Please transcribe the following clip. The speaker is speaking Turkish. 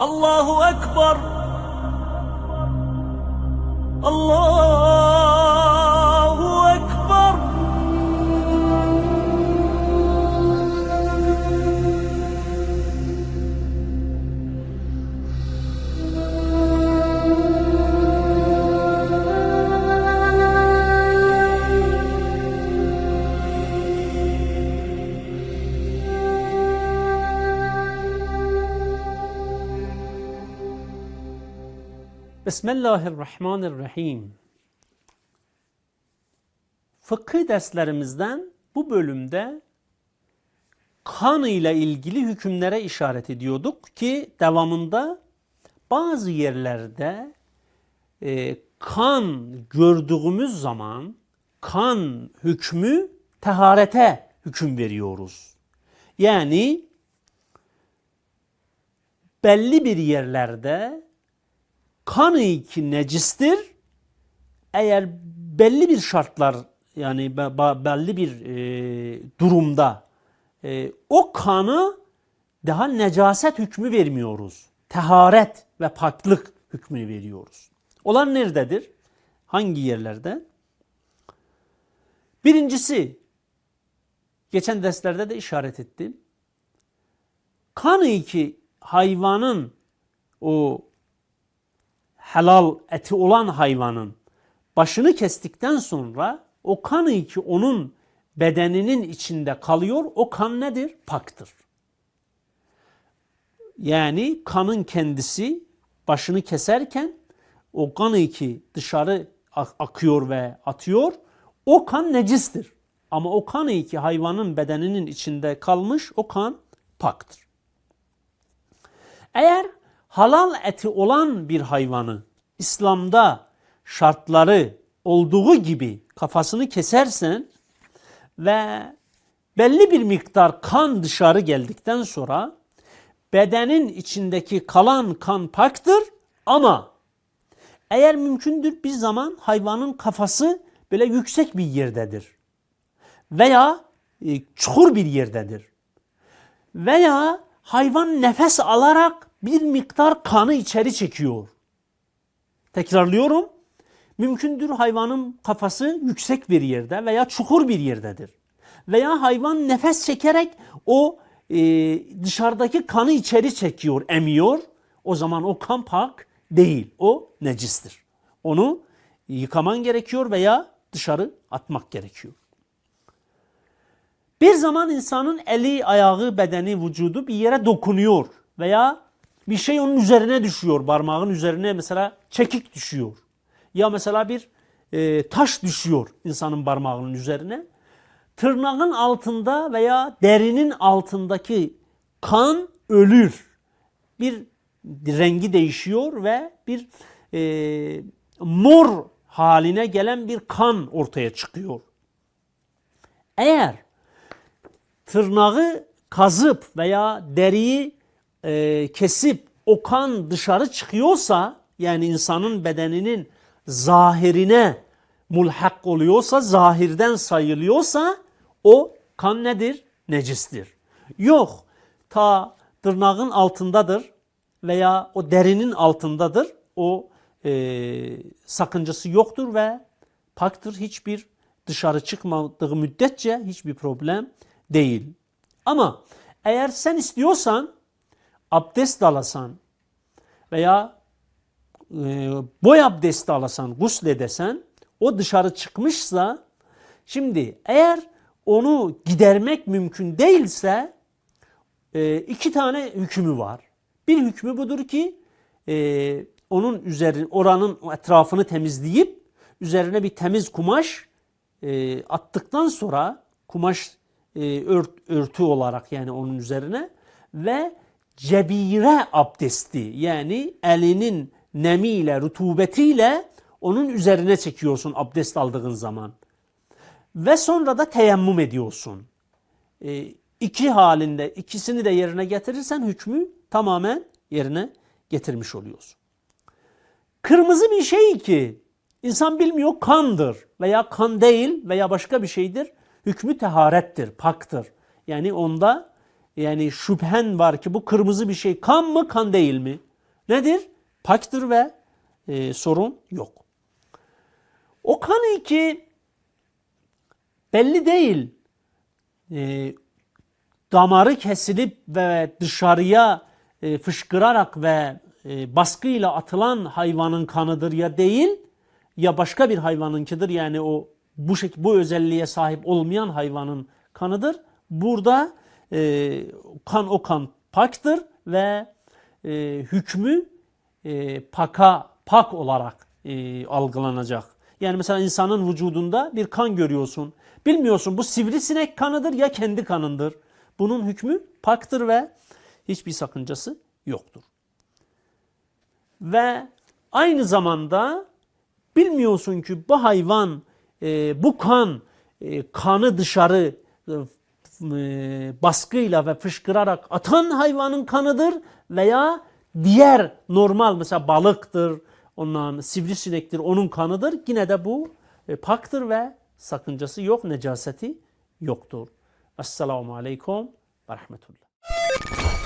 الله أكبر. الله Bismillahirrahmanirrahim. Fıkıh derslerimizden bu bölümde kan ile ilgili hükümlere işaret ediyorduk ki devamında bazı yerlerde e, kan gördüğümüz zaman kan hükmü taharete hüküm veriyoruz. Yani belli bir yerlerde kan ki necistir eğer belli bir şartlar yani be- be- belli bir e, durumda e, o kanı daha necaset hükmü vermiyoruz. Teharet ve paklık hükmünü veriyoruz. Olan nerededir? Hangi yerlerde? Birincisi, geçen derslerde de işaret ettim. Kan ki hayvanın o helal eti olan hayvanın başını kestikten sonra o kanı ki onun bedeninin içinde kalıyor o kan nedir? Paktır. Yani kanın kendisi başını keserken o kanı ki dışarı ak- akıyor ve atıyor o kan necistir. Ama o kanı ki hayvanın bedeninin içinde kalmış o kan paktır. Eğer halal eti olan bir hayvanı İslam'da şartları olduğu gibi kafasını kesersen ve belli bir miktar kan dışarı geldikten sonra bedenin içindeki kalan kan paktır ama eğer mümkündür bir zaman hayvanın kafası böyle yüksek bir yerdedir veya e, çukur bir yerdedir veya hayvan nefes alarak bir miktar kanı içeri çekiyor. Tekrarlıyorum. Mümkündür hayvanın kafası yüksek bir yerde veya çukur bir yerdedir. Veya hayvan nefes çekerek o e, dışarıdaki kanı içeri çekiyor, emiyor. O zaman o kan pak değil, o necistir. Onu yıkaman gerekiyor veya dışarı atmak gerekiyor. Bir zaman insanın eli, ayağı, bedeni, vücudu bir yere dokunuyor veya bir şey onun üzerine düşüyor. Parmağın üzerine mesela çekik düşüyor. Ya mesela bir e, taş düşüyor insanın parmağının üzerine. Tırnağın altında veya derinin altındaki kan ölür. Bir rengi değişiyor ve bir e, mor haline gelen bir kan ortaya çıkıyor. Eğer tırnağı kazıp veya deriyi e, kesip o kan dışarı çıkıyorsa yani insanın bedeninin zahirine mulhak oluyorsa, zahirden sayılıyorsa o kan nedir? Necistir. Yok ta tırnağın altındadır veya o derinin altındadır. O e, sakıncası yoktur ve paktır hiçbir dışarı çıkmadığı müddetçe hiçbir problem değil. Ama eğer sen istiyorsan abdest alasan veya e, boy abdesti alasan, gusledesen o dışarı çıkmışsa şimdi eğer onu gidermek mümkün değilse e, iki tane hükmü var. Bir hükmü budur ki e, onun üzeri oranın etrafını temizleyip üzerine bir temiz kumaş e, attıktan sonra kumaş ört, örtü olarak yani onun üzerine ve cebire abdesti yani elinin nemiyle, rutubetiyle onun üzerine çekiyorsun abdest aldığın zaman. Ve sonra da teyemmüm ediyorsun. E, iki halinde ikisini de yerine getirirsen hükmü tamamen yerine getirmiş oluyorsun. Kırmızı bir şey ki insan bilmiyor kandır veya kan değil veya başka bir şeydir. Hükmü teharettir, paktır. Yani onda yani şüphen var ki bu kırmızı bir şey kan mı kan değil mi? Nedir? Paktır ve e, sorun yok. O kan ki belli değil. E, damarı kesilip ve dışarıya e, fışkırarak ve e, baskıyla atılan hayvanın kanıdır ya değil ya başka bir hayvanınkidir. Yani o bu şekilde bu özelliğe sahip olmayan hayvanın kanıdır. Burada e, kan o kan paktır ve e, hükmü e, paka pak olarak e, algılanacak. Yani mesela insanın vücudunda bir kan görüyorsun. Bilmiyorsun bu sivrisinek kanıdır ya kendi kanındır. Bunun hükmü paktır ve hiçbir sakıncası yoktur. Ve aynı zamanda bilmiyorsun ki bu hayvan e, bu kan e, kanı dışarı e, baskıyla ve fışkırarak atan hayvanın kanıdır veya diğer normal mesela balıktır, ondan sivrisinektir onun kanıdır. Yine de bu e, paktır ve sakıncası yok, necaseti yoktur. Esselamu Aleyküm ve Rahmetullah.